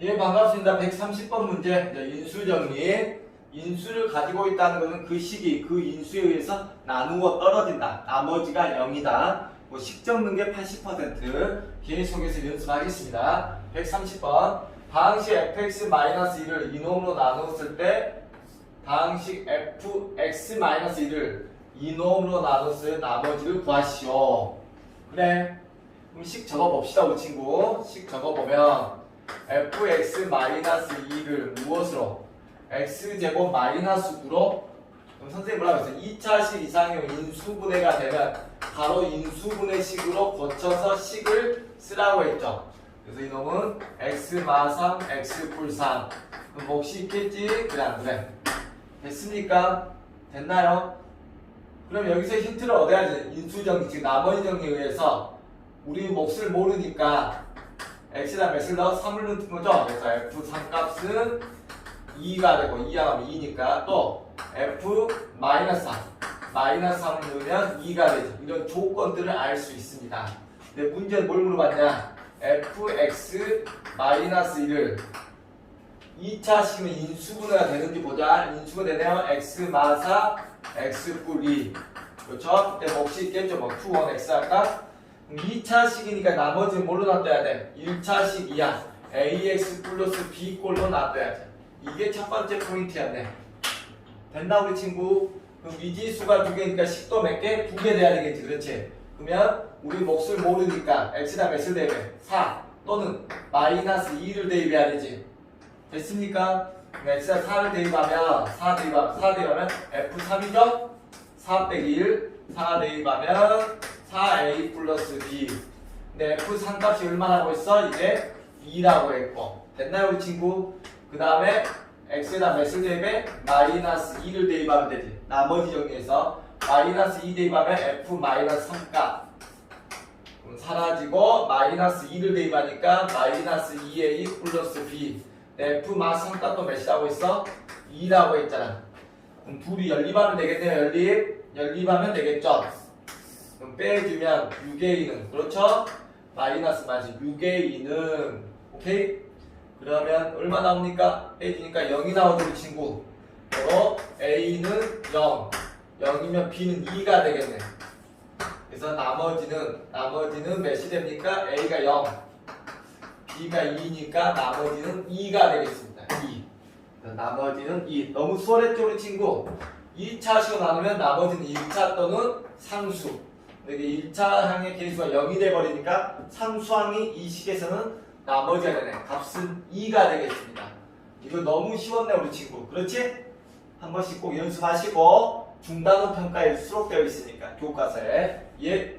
예, 반갑습니다. 130번 문제. 인수정리. 인수를 가지고 있다는 것은 그 시기, 그 인수에 의해서 나누어 떨어진다. 나머지가 0이다. 뭐 식적는 게 80% 계속해서 연습하겠습니다. 130번. 방식 fx-1을 이놈으로 나누었을 때 방식 fx-1을 이놈으로 나눴을 나머지를 구하시오. 그래. 그럼 식 적어봅시다, 우리 친구. 식 적어보면 fx-2를 무엇으로? x제곱 마이너스 9로? 그럼 선생님 뭐라고 했어요? 2차식 이상의 인수분해가 되면 바로 인수분해식으로 고쳐서 식을 쓰라고 했죠. 그래서 이놈은 x 마삼 x 풀3 그럼 몫이 있겠지? 그래 안 그래? 됐습니까? 됐나요? 그럼 여기서 힌트를 얻어야지 인수정리 즉 나머지 정리에 의해서 우리 몫을 모르니까 x에다 몇을 넣어 3을 넣은 거죠? 그래서 f3 값은 2가 되고 2하면 2니까 또 f 마이너스 3 마이너스 3을 넣으면 2가 되죠. 이런 조건들을 알 수 있습니다. 근데 문제는 뭘 물어봤냐? fx 마이너스 1을 2차 식이면 인수분해가 되는지 보자. 인수분해되네요. x 마사 x 뿔 2. 그렇죠? 그때 몫이 있겠죠. 뭐 q1 x 할까? 2차 식이니까 나머지는 뭘로 놔둬야 돼? 1차 식이야. ax 플러스 b 꼴로 놔둬야지. 이게 첫 번째 포인트였네. 됐나 우리 친구? 그럼 미지수가 두 개니까 식도 몇 개? 두 개 돼야 되겠지. 그렇지? 그러면 우리 몫을 모르니까 x다 몇을 대입해? 4 또는 마이너스 2를 대입해야 되지. 됐습니까? x가 4를 대입하면 4 대입하면 4 대입하면 f3이죠? 4 빼기 1 4 대입하면 4a 플러스 b 근데 f3 값이 얼마나 하고 있어? 이제 2라고 했고 됐나요 우리 친구? 그 다음에 x에다 몇을 대입해? 마이너스 2를 대입하면 되지 나머지 정리해서 마이너스 2 대입하면 f 마이너스 3값 그럼 사라지고 마이너스 2를 대입하니까 마이너스 2a 플러스 b 네, f 마스 3값도 몇이라고 했어? 2라고 했잖아 그럼 둘이 연립하면 되겠네요 연립 연립하면 되겠죠 그럼 빼주면 6의 2는 그렇죠? 마이너스 마이너스 6의 2는 오케이? 그러면 얼마 나옵니까? 빼주니까 0이 나오죠 우리 친구. 그리고 A는 0 0이면 B는 2가 되겠네. 그래서 나머지는 나머지는 몇이 됩니까? A가 0 B가 2니까 나머지는 2가 되겠습니다. 2 그래서 나머지는 2 너무 수월했죠 우리 친구? 2차 식으로 나누면 나머지는 1차 또는 상수 이게 1차 항의 개수가 0이 돼버리니까 상수항이 이 식에서는 나머지가 되네. 값은 2가 되겠습니다. 이거 너무 쉬웠네 우리 친구. 그렇지? 한 번씩 꼭 연습하시고 중단원 평가에 수록되어 있으니까 교과서에. 예